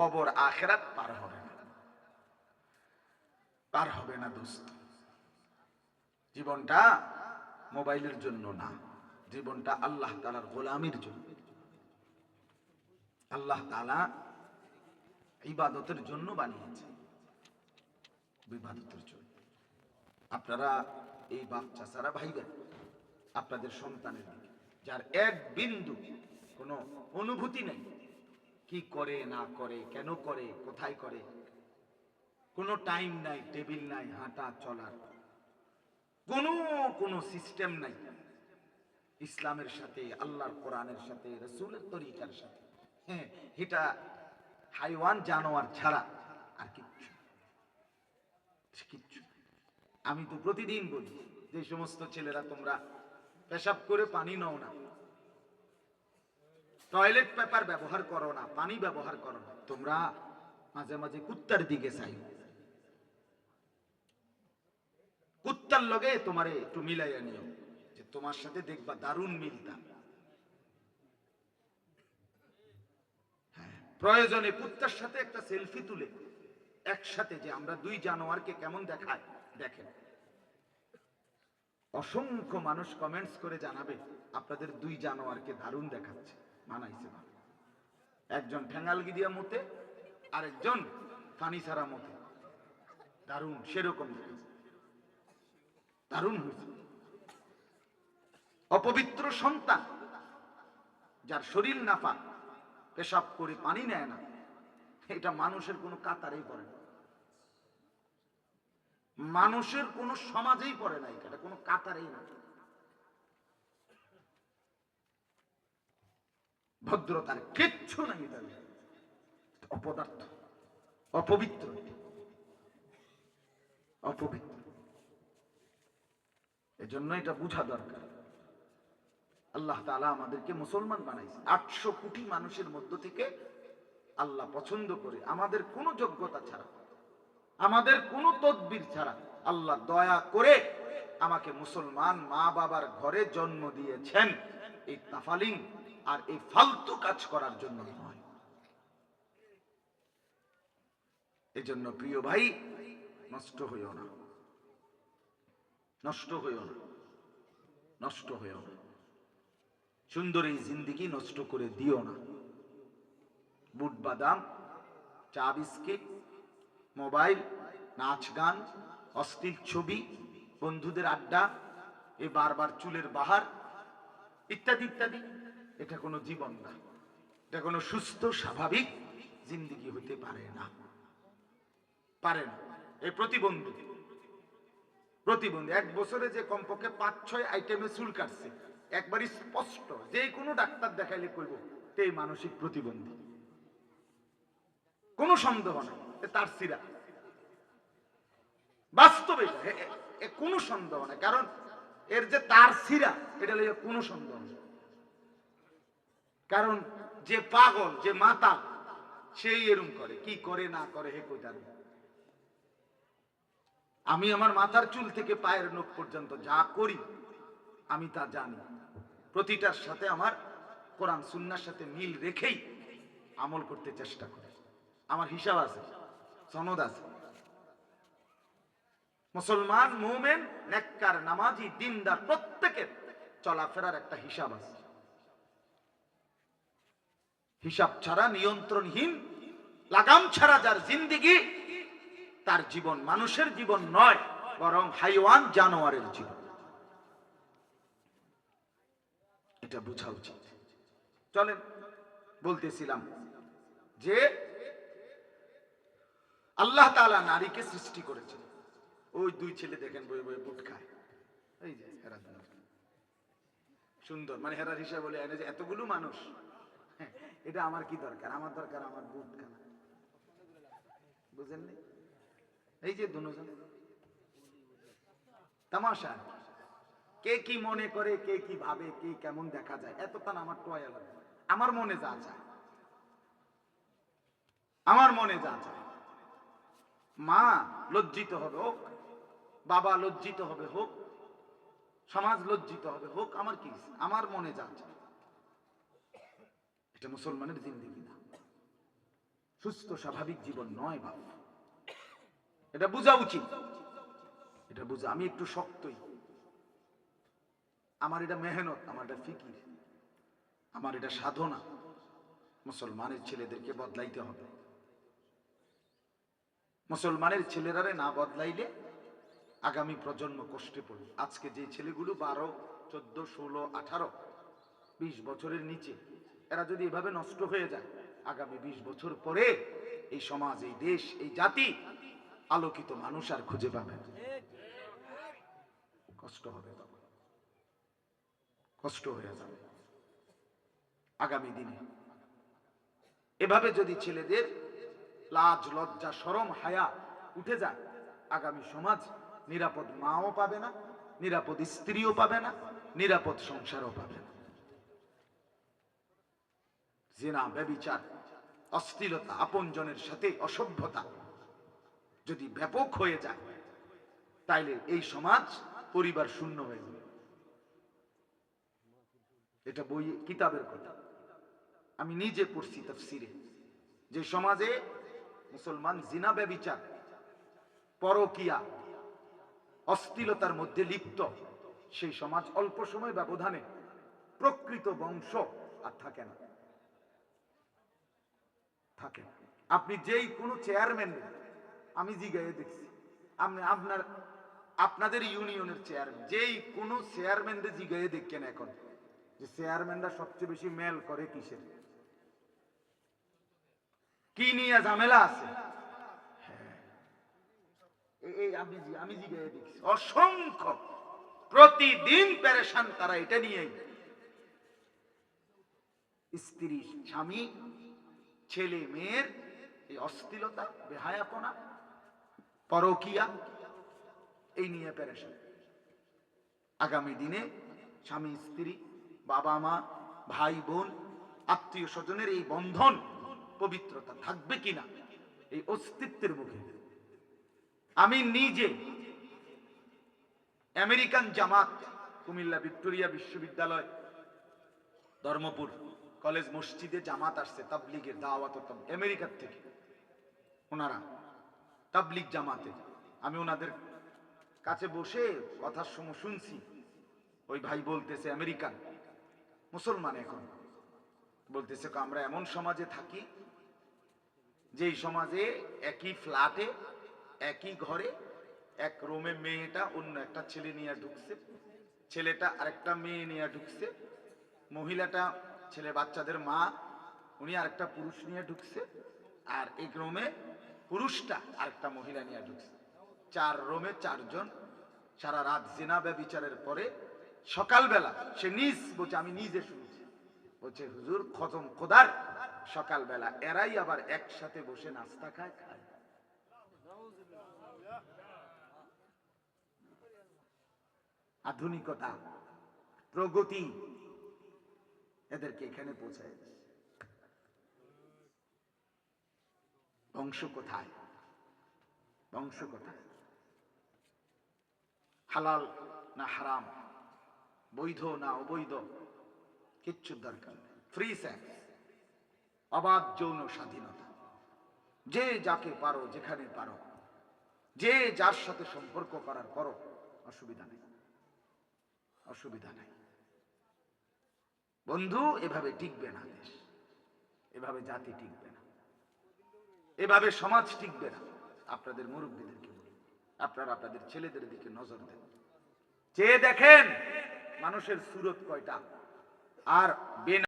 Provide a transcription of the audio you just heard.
কবর আখেরাত পার হবে না। পার হবে না দোস্ত। জীবনটা মোবাইলের জন্য না, জীবনটা আল্লাহ তালার গোলামির জন্য। আল্লাহ তালা ইবাদতের জন্য বানিয়েছে। ইবাদতের জন্য। আপনারা এই বাচ্চা সারা ভাইবেন, আপনাদের সন্তানের দিকে, যার এক বিন্দু কোনো অনুভূতি নেই। কি করে, না করে, কেন করে, কোথায় করে? কোনো টাইম নাই টেবিল নাই, হাঁটা চলার কোনো কোনো সিস্টেম নাই। ইসলামের সাথে, আল্লাহর কোরআনের সাথে, রসুলের তরিকার সাথে। হ্যাঁ এটা হাইওয়ান জানোয়ার ছাড়া আর কিচ্ছু কিচ্ছু আমি তো প্রতিদিন বলি, যে সমস্ত ছেলেরা তোমরা পেশাব করে পানি নাও না। টয়লেট পেপার ব্যবহার করো না পানি ব্যবহার করো না। তোমরা মাঝে মাঝে কুত্তার দিকে চাই। কুত্তার লগে তোমারে একটু মিলাইয়া নিও যে তোমার সাথে দেখবা দারুণ মিলতা। হ্যাঁ, প্রয়োজনে কুত্তার সাথে একটা সেলফি তুলে একসাথে যে আমরা দুই জানোয়ারকে কেমন দেখায় দেখেন। অসংখ্য মানুষ কমেন্টস করে জানাবে আপনাদের দুই জানোয়ারকে দারুণ দেখাচ্ছে। মানাইছে ভালো একজন ঠেঙ্গালগি দিয়া মতে, আরেকজন ফানি ছাড়া মতে। দারুণ, সেরকম দারুণ হয়েছে। অপবিত্র সন্তান, যার শরীর নাফা পেশাব করে পানি নেয় না, এটা মানুষের কোনো কাতারেই পড়ে না। মানুষের কোনো সমাজেই পড়ে না এটা কোনো কাতারেই না। ভদ্রতার কিচ্ছু নাই এটা অপদার্থ, অপবিত্র। অপবিত্র। এজন্য এটা বুঝা দরকার। আল্লাহ তালা আমাদেরকে মুসলমান বানাইছে। আটশো কোটি মানুষের মধ্য থেকে আল্লাহ পছন্দ করে। আমাদের কোনো যোগ্যতা ছাড়া, আমাদের কোনো তদবির ছাড়া আল্লাহ দয়া করে আমাকে মুসলমান মা বাবার ঘরে জন্ম দিয়েছেন। এই তাফালিং আর এই ফালতু কাজ করার জন্য নয়। এই জন্য প্রিয় ভাই, নষ্ট হইও না। নষ্ট হইও না। নষ্ট হইও না। সুন্দর এই জিন্দিগি নষ্ট করে দিও না। বুট বাদাম, চা বিস্কিট, মোবাইল, নাচ গান, অশ্লীল ছবি, বন্ধুদের আড্ডা, এ বারবার চুলের বাহার, ইত্যাদি ইত্যাদি। এটা কোনো জীবন না। এটা কোনো সুস্থ, স্বাভাবিক জিন্দিগি হতে পারে না। পারে না। এই প্রতিবন্ধী। প্রতিবন্ধী। এক বছরে যে কমপক্ষে পাঁচ ছয় আইটেমে চুল কাটছে। একবারই স্পষ্ট যে কোনো ডাক্তার দেখাইলে কইব এই মানসিক প্রতিবন্ধী। কোনো সন্দেহ নাই। তার সিরা বাস্তবে কোনো সন্দেহ নাই। কারণ এর যে তার সিরা এটা লইয়া কোনো সন্দেহ নেই। কারণ যে পাগল, যে মাতা সেই এরম করে। কি করে, না করে, হে কই জানে। আমি আমার মাথার চুল থেকে পায়ের নখ পর্যন্ত যা করি, আমি তা জানি। প্রতিটার সাথে আমার কোরআন, সুন্নার সাথে মিল রেখেই আমল করতে চেষ্টা করি। আমার হিসাব আছে, সনদ আছে। মুসলমান, মুমেন নামাজি, দিনদার, প্রত্যেকের চলাফেরার একটা হিসাব আছে। হিসাব ছাড়া নিয়ন্ত্রণহীন লাগাম ছাড়া যার জিন্দিগি তার জীবন মানুষের জীবন নয় বরং হাইওয়ান জানোয়ারের জীবন। এটা বোঝা উচিত। চলেন বলতেছিলাম যে আল্লাহ তাআলা নারীকে সৃষ্টি করেছেন। ওই দুই ছেলে দেখেন বই বই বুট খায়। এই যে হেরা সুন্দর মানে হেরার হিসাবে বলে এনে যে এতগুলো মানুষ হ্যাঁ, এটা আমার কি দরকার? আমার দরকার আমার বুট খানা বুঝেননি? এই যে দুজন। তামাশা। কে কি মনে করে, কে কি ভাবে, কে কেমন দেখা যায়? এত তান আমার টোয়া লাগে আমার মনে যা চায় আমার মনে যা চায় মা লজ্জিত হবে হোক, বাবা লজ্জিত হবে হোক, সমাজ লজ্জিত হবে হোক, আমার কি আমার মনে যা চায় এটা মুসলমানের জিন্দিগি না। সুস্থ, স্বাভাবিক জীবন নয় বাপ। এটা বোঝা উচিত। এটা বুঝা, আমি একটু শক্তই। আমার এটা মেহনত, আমার এটা ফিকির। আমার এটা সাধনা। মুসলমানের ছেলেদেরকে বদলাইতে হবে। মুসলমানের ছেলেরারে না বদলাইলে আগামী প্রজন্ম কষ্টে পড়বে। আজকে যে ছেলেগুলো বারো, চোদ্দ, ষোলো, আঠারো, বিশ বছরের নিচে এরা যদি এভাবে নষ্ট হয়ে যায়, আগামী বিশ বছর পরে এই সমাজ, এই দেশ, এই জাতি আলোকিত মানুষ আর খুঁজে পাবে। কষ্ট হবে কষ্ট হয়ে যাবে। আগামী দিনে এভাবে যদি ছেলেদের লাজ, লজ্জা, সরম, হায়া উঠে যায়, আগামী সমাজ নিরাপদ মাও পাবে না, নিরাপদ স্ত্রীও পাবে না, নিরাপদ সংসারও পাবে না। জেনা, ব্যবিচার, অশ্লীলতা, আপনজনের সাথে অসভ্যতা যদি ব্যাপক হয়ে যায়, তাইলে এই সমাজ পরিবার শূন্য হয়ে যাবে। এটা বই, কিতাবের কথা। আমি নিজে পড়ছি তাফসিরে। যে সমাজে মুসলমান জিনা, ব্যবিচার, পরকিয়া অস্থিলতার মধ্যে লিপ্ত, সেই সমাজ অল্প সময় ব্যবধানে প্রকৃত বংশ আর থাকে না। থাকে আপনি যেই কোনো চেয়ারম্যান আমি জিগাইয়ে দেখছি। আপনি আপনার আপনাদের ইউনিয়নের চেয়ারম্যান যেই কোনো চেয়ারম্যানদের জিগাইয়ে দেখেন এখন, যে চেয়ারম্যানরা সবচেয়ে বেশি মেল করে কিসের? কি নিয়ে ঝামেলা আছে? হ্যাঁ। এই- আমি আমি জিজ্ঞাসা দেখছি। অসংখ্য। প্রতিদিন পেরেশান তারা এটা নিয়েই। স্ত্রী, স্বামী ছেলে মেয়ের এই অস্থিলতা, বেহায়াপনা, পরকিয়া, এই নিয়ে পেরেশান। আগামী দিনে স্বামী, স্ত্রী, বাবা মা, ভাই, বোন, আত্মীয় স্বজনের এই বন্ধন পবিত্রতা থাকবে কিনা, এই অস্তিত্বের মুখে। আমি নিজে আমেরিকান জামাত, কুমিল্লা ভিক্টোরিয়া বিশ্ববিদ্যালয়, ধর্মপুর কলেজ মসজিদে জামাত আসছে তাবলিগের দাওয়াত আমেরিকার থেকে। ওনারা তাবলিগ জামাতে আমি ওনাদের কাছে বসে কথার সময় শুনছি। ওই ভাই বলতেছে আমেরিকান মুসলমান এখন। বলতেছে "ক, আমরা এমন সমাজে থাকি যেই সমাজে একই ফ্ল্যাটে একই ঘরে এক রুমে মেয়েটা অন্য একটা ছেলে নিয়ে ঢুকছে ছেলেটা আরেকটা মেয়ে নিয়ে ঢুকছে মহিলাটা ছেলে বাচ্চাদের মা, উনি আরেকটা পুরুষ নিয়ে ঢুকছে, আর এক রুমে পুরুষটা আরেকটা মহিলা নিয়ে ঢুকছে। চার রুমে চারজন, সারা রাত জেনা বিচারের পরে সকালবেলা সে নিজ বলছে, আমি নিজে শুনছি। বলছে, হুজুর, খতম খোদার। সকালবেলা এরাই আবার একসাথে বসে নাস্তা খায় খায়। আধুনিকতা, প্রগতি এদেরকে এখানে পৌঁছায়। বংশ কোথায়? বংশ কোথায়? হালাল না হারাম? বৈধ না অবৈধ? কিচ্ছু দরকার নেই। ফ্রি সেক্স অবাধ যৌন স্বাধীনতা। যে যাকে পারো, যেখানে পারো। যে যার সাথে সম্পর্ক করার করো অসুবিধা নেই। অসুবিধা নেই। বন্ধু, এভাবে টিকবে না দেশ। এভাবে জাতি টিকবে না। এভাবে সমাজ টিকবে না। আপনাদের মুরব্বীদেরকে বলি, আপনারা আপনাদের ছেলেদের দিকে নজর দেন। চেয়ে দেখেন, মানুষের সুরত কয়টা, আর বেনা